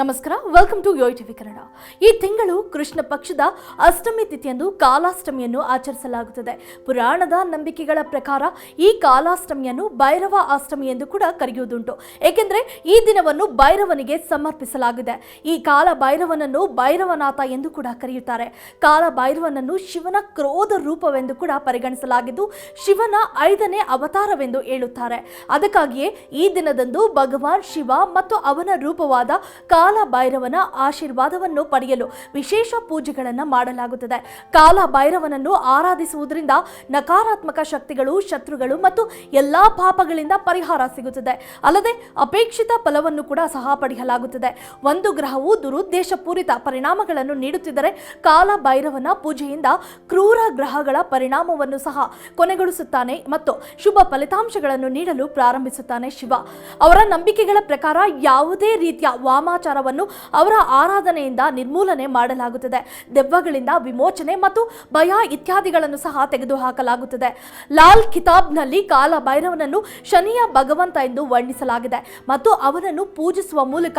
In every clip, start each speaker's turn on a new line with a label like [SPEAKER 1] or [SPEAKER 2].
[SPEAKER 1] ನಮಸ್ಕಾರ welcome to Yoyo TV Kannada. ಈ ತಿಂಗಳು ಕೃಷ್ಣ ಪಕ್ಷದ ಅಷ್ಟಮಿ ತಿಥಿಯಂದು ಕಾಲಾಷ್ಟಮಿಯನ್ನು ಆಚರಿಸಲಾಗುತ್ತದೆ. ಪುರಾಣದ ನಂಬಿಕೆಗಳ ಪ್ರಕಾರ ಈ ಕಾಲಾಷ್ಟಮಿಯನ್ನು ಭೈರವ ಅಷ್ಟಮಿ ಎಂದು ಕೂಡ ಕರೆಯುವುದುಂಟು. ಏಕೆಂದರೆ ಈ ದಿನವನ್ನು ಭೈರವನಿಗೆ ಸಮರ್ಪಿಸಲಾಗಿದೆ. ಈ ಕಾಲ ಭೈರವನನ್ನು ಭೈರವನಾಥ ಎಂದು ಕೂಡ ಕರೆಯುತ್ತಾರೆ. ಕಾಲ ಭೈರವನನ್ನು ಶಿವನ ಕ್ರೋಧ ರೂಪವೆಂದು ಕೂಡ ಪರಿಗಣಿಸಲಾಗಿದ್ದು, ಶಿವನ ಐದನೇ ಅವತಾರವೆಂದು ಹೇಳುತ್ತಾರೆ. ಅದಕ್ಕಾಗಿಯೇ ಈ ದಿನದಂದು ಭಗವಾನ್ ಶಿವ ಮತ್ತು ಅವನ ರೂಪವಾದ ಕಾಲ ಭೈರವನ ಆಶೀರ್ವಾದವನ್ನು ಪಡೆಯಲು ವಿಶೇಷ ಪೂಜೆಗಳನ್ನು ಮಾಡಲಾಗುತ್ತದೆ. ಕಾಲ ಭೈರವನನ್ನು ಆರಾಧಿಸುವುದರಿಂದ ನಕಾರಾತ್ಮಕ ಶಕ್ತಿಗಳು, ಶತ್ರುಗಳು ಮತ್ತು ಎಲ್ಲಾ ಪಾಪಗಳಿಂದ ಪರಿಹಾರ ಸಿಗುತ್ತದೆ. ಅಲ್ಲದೆ ಅಪೇಕ್ಷಿತ ಫಲವನ್ನು ಕೂಡ ಸಹ ಪಡೆಯಲಾಗುತ್ತದೆ. ಒಂದು ಗ್ರಹವು ದುರುದ್ದೇಶಪೂರಿತ ಪರಿಣಾಮಗಳನ್ನು ನೀಡುತ್ತಿದ್ದರೆ ಕಾಲ ಭೈರವನ ಪೂಜೆಯಿಂದ ಕ್ರೂರ ಗ್ರಹಗಳ ಪರಿಣಾಮವನ್ನು ಸಹ ಕೊನೆಗೊಳಿಸುತ್ತಾನೆ ಮತ್ತು ಶುಭ ಫಲಿತಾಂಶಗಳನ್ನು ನೀಡಲು ಪ್ರಾರಂಭಿಸುತ್ತಾನೆ ಶಿವ. ಅವರ ನಂಬಿಕೆಗಳ ಪ್ರಕಾರ ಯಾವುದೇ ರೀತಿಯ ವಾಮಾಚಾರವನ್ನು ಅವರ ಆರಾಧನೆಯಿಂದ ನಿರ್ಮೂಲನೆ ಮಾಡಲಾಗುತ್ತದೆ. ದೆವ್ವಗಳಿಂದ ವಿಮೋಚನೆ ಮತ್ತು ಭಯ ಇತ್ಯಾದಿಗಳನ್ನು ಸಹ ತೆಗೆದುಹಾಕಲಾಗುತ್ತದೆ. ಲಾಲ್ ಕಿತಾಬ್ನಲ್ಲಿ ಕಾಲ ಭೈರವನನ್ನು ಶನಿಯ ಭಗವಂತ ಎಂದು ವರ್ಣಿಸಲಾಗಿದೆ ಮತ್ತು ಅವನನ್ನು ಪೂಜಿಸುವ ಮೂಲಕ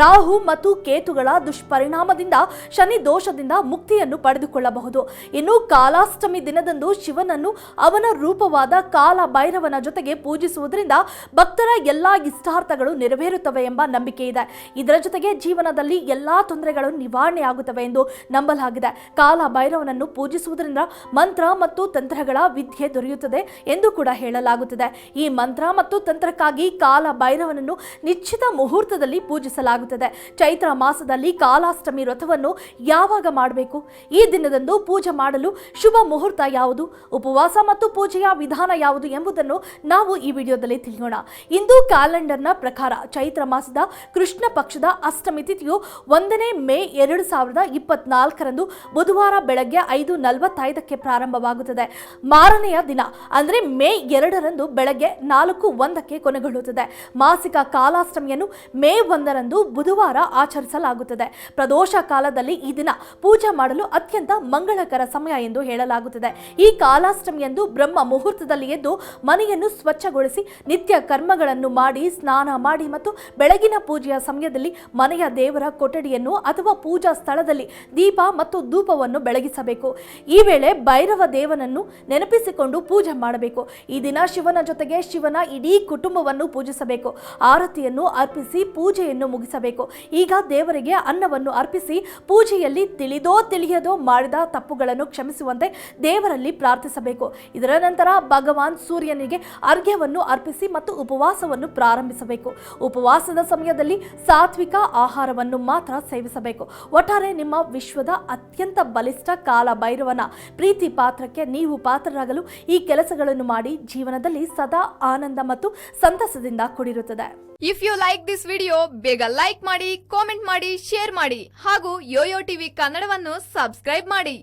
[SPEAKER 1] ರಾಹು ಮತ್ತು ಕೇತುಗಳ ದುಷ್ಪರಿಣಾಮದಿಂದ, ಶನಿ ದೋಷದಿಂದ ಮುಕ್ತಿಯನ್ನು ಪಡೆದುಕೊಳ್ಳಬಹುದು. ಇನ್ನು ಕಾಲಾಷ್ಟಮಿ ದಿನದಂದು ಶಿವನನ್ನು ಅವನ ರೂಪವಾದ ಕಾಲ ಭೈರವನ ಜೊತೆಗೆ ಪೂಜಿಸುವುದರಿಂದ ಭಕ್ತರ ಎಲ್ಲಾ ಇಷ್ಟಾರ್ಥಗಳು ನೆರವೇರುತ್ತವೆ ಎಂಬ ನಂಬಿಕೆ ಇದೆ ಇದರ ಜೊತೆಗೆ ಜೀವನದಲ್ಲಿ ಎಲ್ಲಾ ತೊಂದರೆಗಳು ನಿವಾರಣೆ ಆಗುತ್ತವೆ ಎಂದು ನಂಬಲಾಗಿದೆ. ಕಾಲ ಭೈರವನನ್ನು ಪೂಜಿಸುವುದರಿಂದ ಮಂತ್ರ ಮತ್ತು ತಂತ್ರಗಳ ವಿದ್ಯೆ ದೊರೆಯುತ್ತದೆ ಎಂದು ಕೂಡ ಹೇಳಲಾಗುತ್ತದೆ. ಈ ಮಂತ್ರ ಮತ್ತು ತಂತ್ರಕ್ಕಾಗಿ ಕಾಲ ಭೈರವನನ್ನು ನಿಶ್ಚಿತ ಮುಹೂರ್ತದಲ್ಲಿ ಪೂಜಿಸಲಾಗುತ್ತದೆ. ಚೈತ್ರ ಮಾಸದಲ್ಲಿ ಕಾಲಾಷ್ಟಮಿ ವ್ರತವನ್ನು ಯಾವಾಗ ಮಾಡಬೇಕು? ಈ ದಿನದಂದು ಪೂಜೆ ಮಾಡಲು ಶುಭ ಮುಹೂರ್ತ ಯಾವುದು? ಉಪವಾಸ ಮತ್ತು ಪೂಜೆಯ ವಿಧಾನ ಯಾವುದು ಎಂಬುದನ್ನು ನಾವು ಈ ವಿಡಿಯೋದಲ್ಲಿ ತಿಳಿಯೋಣ. ಇಂದು ಕ್ಯಾಲೆಂಡರ್ನ ಪ್ರಕಾರ ಚೈತ್ರ ಮಾಸದ ಕೃಷ್ಣ ಪಕ್ಷದ ಅಷ್ಟಮಿ ತಿಥಿಯು ಒಂದನೇ ಮೇ ಎರಡು ಸಾವಿರದ ಇಪ್ಪತ್ನಾಲ್ಕರಂದು ಬುಧವಾರ ಬೆಳಗ್ಗೆ ಐದು ನಲವತ್ತೈದಕ್ಕೆ ಪ್ರಾರಂಭವಾಗುತ್ತದೆ. ಮಾರನೆಯ ದಿನ, ಅಂದರೆ ಮೇ ಎರಡರಂದು ಬೆಳಗ್ಗೆ ನಾಲ್ಕು ಒಂದಕ್ಕೆ ಕೊನೆಗೊಳ್ಳುತ್ತದೆ. ಮಾಸಿಕ ಕಾಲಾಷ್ಟಮಿಯನ್ನು ಮೇ ಒಂದರಂದು ಬುಧವಾರ ಆಚರಿಸಲಾಗುತ್ತದೆ. ಪ್ರದೋಷ ಕಾಲದಲ್ಲಿ ಈ ದಿನ ಪೂಜೆ ಮಾಡಲು ಅತ್ಯಂತ ಮಂಗಳಕರ ಸಮಯ ಎಂದು ಹೇಳಲಾಗುತ್ತದೆ. ಈ ಕಾಲಾಷ್ಟಮಿಯಂದು ಬ್ರಹ್ಮ ಮುಹೂರ್ತದಲ್ಲಿ ಎದ್ದು ಮನೆಯನ್ನು ಸ್ವಚ್ಛಗೊಳಿಸಿ ನಿತ್ಯ ಕರ್ಮಗಳನ್ನು ಮಾಡಿ, ಸ್ನಾನ ಮಾಡಿ ಮತ್ತು ಬೆಳಗಿನ ಪೂಜೆಯ ಸಮಯದಲ್ಲಿ ಮನೆಯ ದೇವರ ಕೊಠಡಿಯನ್ನು ಅಥವಾ ಪೂಜಾ ಸ್ಥಳದಲ್ಲಿ ದೀಪ ಮತ್ತು ಧೂಪವನ್ನು ಬೆಳಗಿಸಬೇಕು. ಈ ವೇಳೆ ಭೈರವ ದೇವನನ್ನು ನೆನಪಿಸಿಕೊಂಡು ಪೂಜೆ ಮಾಡಬೇಕು. ಈ ದಿನ ಶಿವನ ಜೊತೆಗೆ ಶಿವನ ಇಡೀ ಕುಟುಂಬವನ್ನು ಪೂಜಿಸಬೇಕು. ಆರತಿಯನ್ನು ಅರ್ಪಿಸಿ ಪೂಜೆಯನ್ನು ಮುಗಿಸಬೇಕು. ಈಗ ದೇವರಿಗೆ ಅನ್ನವನ್ನು ಅರ್ಪಿಸಿ ಪೂಜೆಯಲ್ಲಿ ತಿಳಿದೋ ತಿಳಿಯದೋ ಮಾಡಿದ ತಪ್ಪುಗಳನ್ನು ಕ್ಷಮಿಸುವಂತೆ ದೇವರಲ್ಲಿ ಪ್ರಾರ್ಥಿಸಬೇಕು. ಇದರ ನಂತರ ಭಗವಾನ್ ಸೂರ್ಯನಿಗೆ ಅರ್ಘ್ಯವನ್ನು ಅರ್ಪಿಸಿ ಮತ್ತು ಉಪವಾಸವನ್ನು ಪ್ರಾರಂಭಿಸಬೇಕು. ಉಪವಾಸದ ಸಮಯದಲ್ಲಿ ಸಾತ್ವಿಕ ಆಹಾರವನ್ನು ಮಾತ್ರ ಸೇವಿಸಬೇಕು. ಒಟ್ಟಾರೆ ನಿಮ್ಮ ವಿಶ್ವದ ಅತ್ಯಂತ ಬಲಿಷ್ಠ ಕಾಲ ಭೈರವನ ಪ್ರೀತಿ ಪಾತ್ರಕ್ಕೆ ನೀವು ಪಾತ್ರರಾಗಲು ಈ ಕೆಲಸಗಳನ್ನು ಮಾಡಿ ಜೀವನದಲ್ಲಿ ಸದಾ ಆನಂದ ಮತ್ತು ಸಂತಸದಿಂದ ಕೂಡಿರುತ್ತದೆ.
[SPEAKER 2] If you like this video ಬೇಗ ಲೈಕ್ ಮಾಡಿ ಕಾಮೆಂಟ್ ಮಾಡಿ ಶೇರ್ ಮಾಡಿ ಹಾಗೂ ಯೋಯೋ ಟಿವಿ ಕನ್ನಡವನ್ನು ಸಬ್ಸ್ಕ್ರೈಬ್ ಮಾಡಿ.